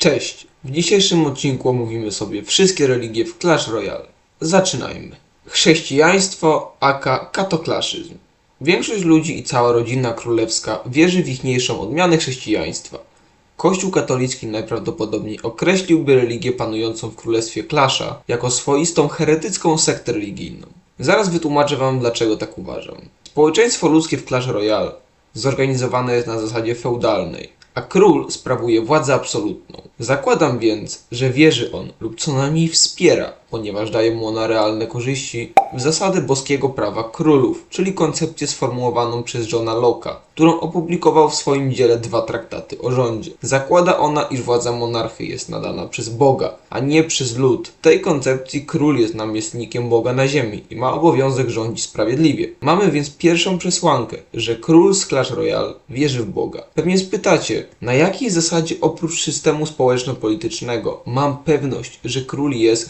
Cześć! W dzisiejszym odcinku omówimy sobie wszystkie religie w Clash Royale. Zaczynajmy. Chrześcijaństwo aka katoklaszyzm. Większość ludzi i cała rodzina królewska wierzy w ichniejszą odmianę chrześcijaństwa. Kościół katolicki najprawdopodobniej określiłby religię panującą w królestwie Clasha jako swoistą heretycką sektę religijną. Zaraz wytłumaczę wam dlaczego tak uważam. Społeczeństwo ludzkie w Clash Royale zorganizowane jest na zasadzie feudalnej, a król sprawuje władzę absolutną. Zakładam więc, że wierzy on lub co najmniej wspiera, ponieważ daje mu ona realne korzyści, w zasady boskiego prawa królów, czyli koncepcję sformułowaną przez Johna Locke'a, którą opublikował w swoim dziele dwa traktaty o rządzie. Zakłada ona, iż władza monarchy jest nadana przez Boga, a nie przez lud. W tej koncepcji król jest namiestnikiem Boga na ziemi i ma obowiązek rządzić sprawiedliwie. Mamy więc pierwszą przesłankę, że król z Clash Royale wierzy w Boga. Pewnie spytacie, na jakiej zasadzie oprócz systemu społeczno-politycznego mam pewność, że król jest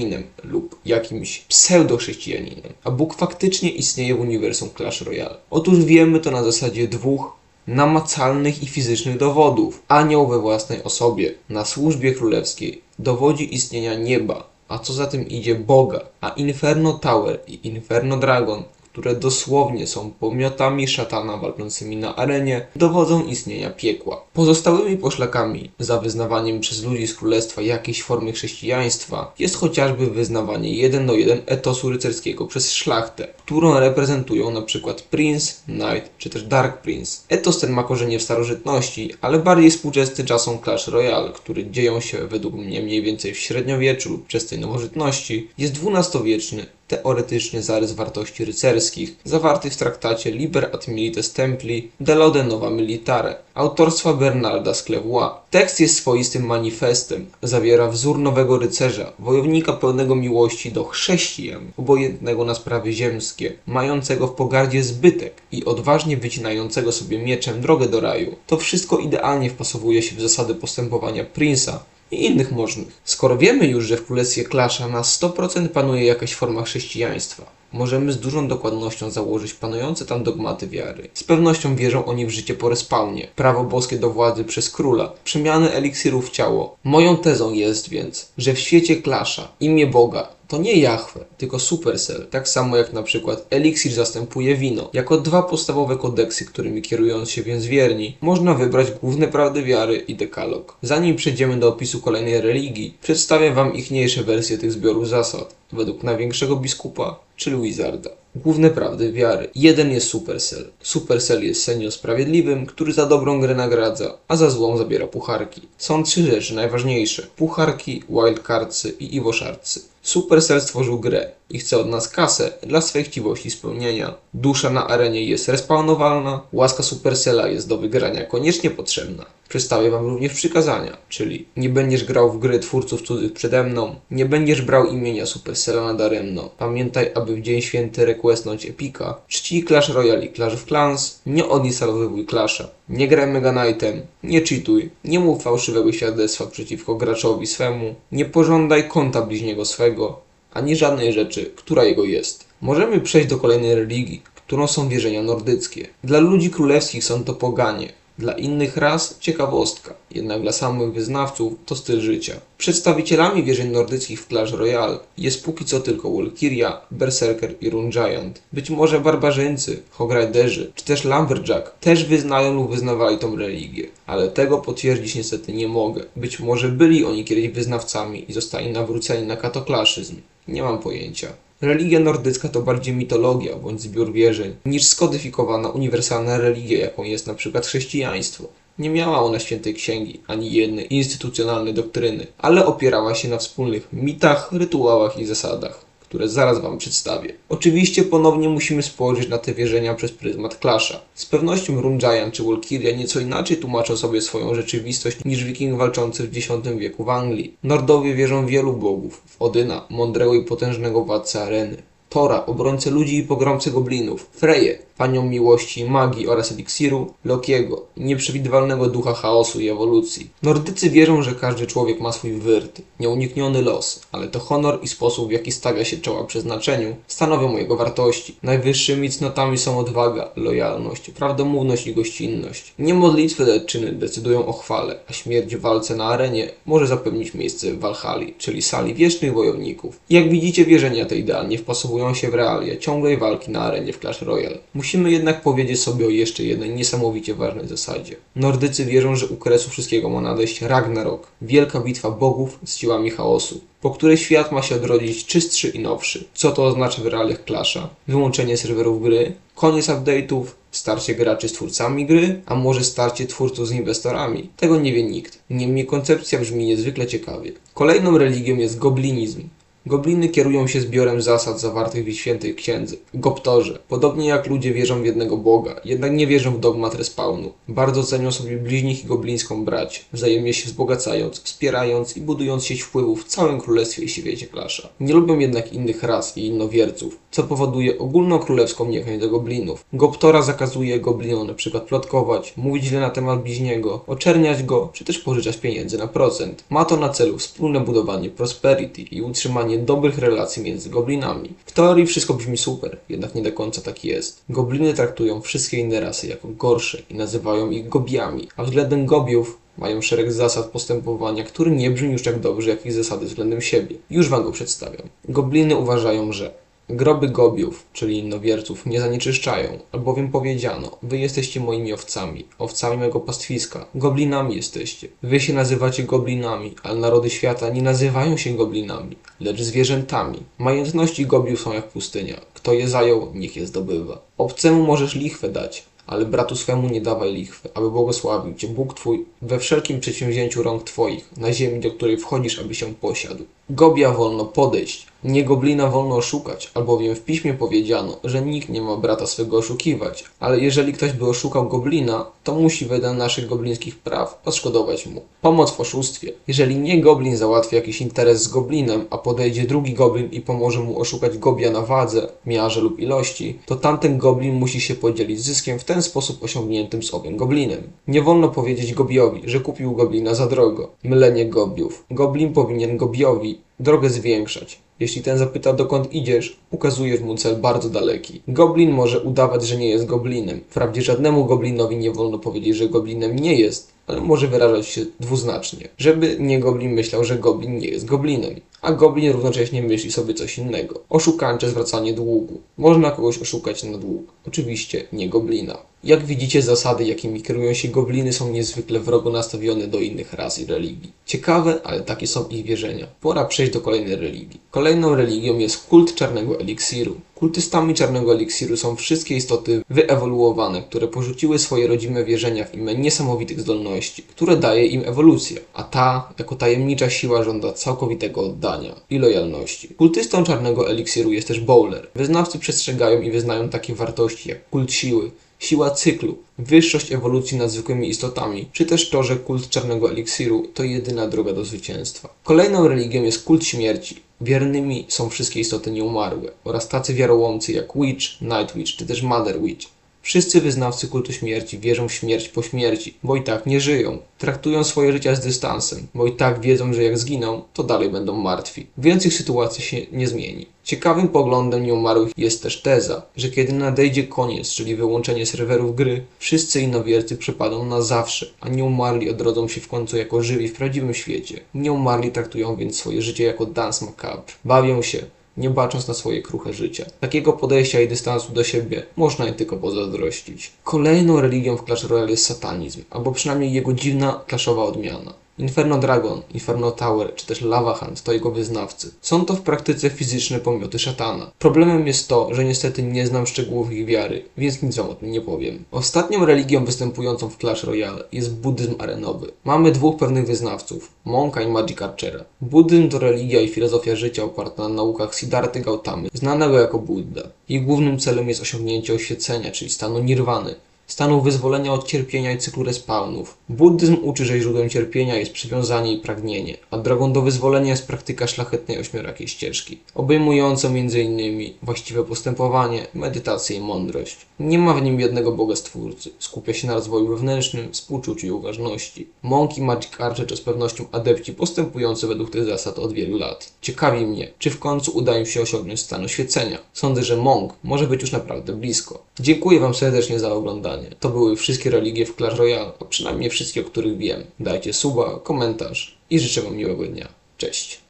chrześcijaninem lub jakimś pseudochrześcijaninem, a Bóg faktycznie istnieje w uniwersum Clash Royale? Otóż wiemy to na zasadzie dwóch namacalnych i fizycznych dowodów. Anioł we własnej osobie na służbie królewskiej dowodzi istnienia nieba, a co za tym idzie Boga, a Inferno Tower i Inferno Dragon które dosłownie są pomiotami szatana walczącymi na arenie, dowodzą istnienia piekła. Pozostałymi poszlakami za wyznawaniem przez ludzi z królestwa jakiejś formy chrześcijaństwa jest chociażby wyznawanie jeden do jeden etosu rycerskiego przez szlachtę, którą reprezentują np. Prince, Knight czy też Dark Prince. Etos ten ma korzenie w starożytności, ale bardziej współczesny czasom Clash Royale, który dzieją się według mnie mniej więcej w średniowieczu lub wczesnej nowożytności, jest dwunastowieczny teoretyczny zarys wartości rycerskich zawarty w traktacie Liber ad Milites Templi de Lode Nova Militare autorstwa Bernarda z Clairvoy. Tekst jest swoistym manifestem, zawiera wzór nowego rycerza, wojownika pełnego miłości do chrześcijan, obojętnego na sprawy ziemskie, mającego w pogardzie zbytek i odważnie wycinającego sobie mieczem drogę do raju. To wszystko idealnie wpasowuje się w zasady postępowania Prince'a, i innych możnych. Skoro wiemy już, że w Królestwie Klasza na 100% panuje jakaś forma chrześcijaństwa, możemy z dużą dokładnością założyć panujące tam dogmaty wiary. Z pewnością wierzą oni w życie po respawnie, prawo boskie do władzy przez króla, przemiany eliksirów w ciało. Moją tezą jest więc, że w świecie Klasza imię Boga to nie Jahwe, tylko Supercell, tak samo jak na przykład eliksir zastępuje wino. Jako dwa podstawowe kodeksy, którymi kierując się więc wierni, można wybrać główne prawdy wiary i dekalog. Zanim przejdziemy do opisu kolejnej religii, przedstawię wam ichniejsze wersje tych zbiorów zasad, według największego biskupa, czyli Wizarda. Główne prawdy wiary. Jeden jest Supercell. Supercell jest senior sprawiedliwym, który za dobrą grę nagradza, a za złą zabiera pucharki. Są trzy rzeczy najważniejsze. Pucharki, wildcardsy i iwoszarcy. Supercell stworzył grę i chce od nas kasę dla swej chciwości spełnienia. Dusza na arenie jest respawnowalna, łaska Supercella jest do wygrania koniecznie potrzebna. Przedstawię Wam również przykazania, czyli nie będziesz grał w gry twórców cudzych przede mną, nie będziesz brał imienia Supercella nadaremno. Pamiętaj, aby w dzień święty requestnąć Epika, czcij Clash Royale i Clash of Clans, nie odinstalowywuj Clasha, nie graj Mega Knightem, nie cheatuj, nie mów fałszywego świadectwa przeciwko graczowi swemu, nie pożądaj konta bliźniego swego, ani żadnej rzeczy, która jego jest. Możemy przejść do kolejnej religii, którą są wierzenia nordyckie. Dla ludzi królewskich są to poganie, dla innych ras ciekawostka, jednak dla samych wyznawców to styl życia. Przedstawicielami wierzeń nordyckich w Clash Royale jest póki co tylko Walkyria, Berserker i Rune Giant. Być może barbarzyńcy, Hogriderzy czy też Lumberjack też wyznają lub wyznawali tą religię, ale tego potwierdzić niestety nie mogę. Być może byli oni kiedyś wyznawcami i zostali nawróceni na katoklaszyzm. Nie mam pojęcia. Religia nordycka to bardziej mitologia bądź zbiór wierzeń, niż skodyfikowana uniwersalna religia, jaką jest przykład chrześcijaństwo. Nie miała ona świętej księgi, ani jednej instytucjonalnej doktryny, ale opierała się na wspólnych mitach, rytuałach i zasadach, które zaraz Wam przedstawię. Oczywiście ponownie musimy spojrzeć na te wierzenia przez pryzmat Clasha. Z pewnością Rune Giant czy Walkyria nieco inaczej tłumaczą sobie swoją rzeczywistość niż wiking walczący w X wieku w Anglii. Nordowie wierzą w wielu bogów, w Odyna, mądrego i potężnego władcę areny, Tora, obrońcę ludzi i pogromcę goblinów, Freję, panią miłości, magii oraz eliksiru, Lokiego, nieprzewidywalnego ducha chaosu i ewolucji. Nordycy wierzą, że każdy człowiek ma swój wyrt, nieunikniony los, ale to honor i sposób, w jaki stawia się czoła przeznaczeniu, stanowią jego wartości. Najwyższymi cnotami są odwaga, lojalność, prawdomówność i gościnność. Nie modlitwy, lecz czyny decydują o chwale, a śmierć w walce na arenie może zapewnić miejsce w Walhali, czyli sali wiecznych wojowników. Jak widzicie, wierzenia te idealnie wpasowują się w realia ciągłej walki na arenie w Clash Royale. Musimy jednak powiedzieć sobie o jeszcze jednej niesamowicie ważnej zasadzie. Nordycy wierzą, że u kresu wszystkiego ma nadejść Ragnarok, wielka bitwa bogów z siłami chaosu, po której świat ma się odrodzić czystszy i nowszy. Co to oznacza w realiach Clasha? Wyłączenie serwerów gry, koniec update'ów, starcie graczy z twórcami gry, a może starcie twórców z inwestorami? Tego nie wie nikt. Niemniej koncepcja brzmi niezwykle ciekawie. Kolejną religią jest goblinizm. Gobliny kierują się zbiorem zasad zawartych w świętej księdze, Goptorze. Podobnie jak ludzie wierzą w jednego Boga, jednak nie wierzą w dogmat respawnu. Bardzo cenią sobie bliźnich i goblińską brać, wzajemnie się wzbogacając, wspierając i budując sieć wpływów w całym królestwie i świecie Klasza. Nie lubią jednak innych ras i innowierców, co powoduje ogólnokrólewską niechęć do goblinów. Goptora zakazuje goblinom przykład plotkować, mówić źle na temat bliźniego, oczerniać go, czy też pożyczać pieniędzy na procent. Ma to na celu wspólne budowanie prosperity i utrzymanie dobrych relacji między goblinami. W teorii wszystko brzmi super, jednak nie do końca tak jest. Gobliny traktują wszystkie inne rasy jako gorsze i nazywają ich gobiami, a względem gobiów mają szereg zasad postępowania, który nie brzmi już tak dobrze jak ich zasady względem siebie. Już wam go przedstawiam. Gobliny uważają, że Groby gobiów, czyli innowierców, nie zanieczyszczają, albowiem powiedziano, wy jesteście moimi owcami, owcami mego pastwiska, goblinami jesteście. Wy się nazywacie goblinami, ale narody świata nie nazywają się goblinami, lecz zwierzętami. Majątności gobiów są jak pustynia. Kto je zajął, niech je zdobywa. Obcemu możesz lichwę dać, ale bratu swemu nie dawaj lichwy, aby błogosławił Cię Bóg Twój we wszelkim przedsięwzięciu rąk Twoich, na ziemi, do której wchodzisz, aby się posiadł. Gobia wolno podejść, nie goblina wolno oszukać, albowiem w piśmie powiedziano, że nikt nie ma brata swego oszukiwać, ale jeżeli ktoś by oszukał goblina, to musi wedle naszych goblińskich praw odszkodować mu. Pomoc w oszustwie. Jeżeli nie goblin załatwi jakiś interes z goblinem, a podejdzie drugi goblin i pomoże mu oszukać gobia na wadze, miarze lub ilości, to tamten goblin musi się podzielić zyskiem w ten sposób osiągniętym z owym goblinem. Nie wolno powiedzieć gobiowi, że kupił goblina za drogo. Mylenie gobiów. Goblin powinien gobiowi drogę zwiększać. Jeśli ten zapyta dokąd idziesz, ukazujesz mu cel bardzo daleki. Goblin może udawać, że nie jest goblinem. Wprawdzie żadnemu goblinowi nie wolno powiedzieć, że goblinem nie jest, ale może wyrażać się dwuznacznie. Żeby nie goblin myślał, że goblin nie jest goblinem. A goblin równocześnie myśli sobie coś innego. Oszukańcze zwracanie długu. Można kogoś oszukać na dług. Oczywiście nie goblina. Jak widzicie, zasady, jakimi kierują się gobliny, są niezwykle wrogo nastawione do innych ras i religii. Ciekawe, ale takie są ich wierzenia. Pora przejść do kolejnej religii. Kolejną religią jest kult czarnego eliksiru. Kultystami czarnego eliksiru są wszystkie istoty wyewoluowane, które porzuciły swoje rodzime wierzenia w imię niesamowitych zdolności, które daje im ewolucja, a ta, jako tajemnicza siła, żąda całkowitego oddania i lojalności. Kultystą czarnego eliksiru jest też bowler. Wyznawcy przestrzegają i wyznają takie wartości jak kult siły, siła cyklu, wyższość ewolucji nad zwykłymi istotami, czy też to, że kult czarnego eliksiru to jedyna droga do zwycięstwa. Kolejną religią jest kult śmierci. Wiernymi są wszystkie istoty nieumarłe oraz tacy wiarołomcy jak Witch, Night Witch czy też Mother Witch. Wszyscy wyznawcy kultu śmierci wierzą w śmierć po śmierci, bo i tak nie żyją. Traktują swoje życia z dystansem, bo i tak wiedzą, że jak zginą, to dalej będą martwi. Więc ich sytuacja się nie zmieni. Ciekawym poglądem nieumarłych jest też teza, że kiedy nadejdzie koniec, czyli wyłączenie serwerów gry, wszyscy innowiercy przepadną na zawsze, a nieumarli odrodzą się w końcu jako żywi w prawdziwym świecie. Nieumarli traktują więc swoje życie jako dance macabre. Bawią się, nie bacząc na swoje kruche życie. Takiego podejścia i dystansu do siebie można im tylko pozazdrościć. Kolejną religią w Clash Royale jest satanizm, albo przynajmniej jego dziwna klaszowa odmiana. Inferno Dragon, Inferno Tower czy też Lava Hand to jego wyznawcy. Są to w praktyce fizyczne pomioty szatana. Problemem jest to, że niestety nie znam szczegółów ich wiary, więc nic wam o tym nie powiem. Ostatnią religią występującą w Clash Royale jest buddyzm arenowy. Mamy dwóch pewnych wyznawców, Monka i Magic Archera. Buddyzm to religia i filozofia życia oparta na naukach Siddharty Gautamy, znanego jako Buddha. Ich głównym celem jest osiągnięcie oświecenia, czyli stanu nirwany, stanu wyzwolenia od cierpienia i cyklu respawnów. Buddyzm uczy, że źródłem cierpienia jest przywiązanie i pragnienie, a drogą do wyzwolenia jest praktyka szlachetnej ośmiorakiej ścieżki, obejmująca m.in. właściwe postępowanie, medytację i mądrość. Nie ma w nim jednego Boga Stwórcy, skupia się na rozwoju wewnętrznym, współczuciu i uważności. Monk i Magic Archer to z pewnością adepci postępujący według tych zasad od wielu lat. Ciekawi mnie, czy w końcu uda im się osiągnąć stan oświecenia. Sądzę, że Monk może być już naprawdę blisko. Dziękuję Wam serdecznie za oglądanie. To były wszystkie religie w Clash Royale, a przynajmniej wszystkie, o których wiem. Dajcie suba, komentarz i życzę Wam miłego dnia. Cześć.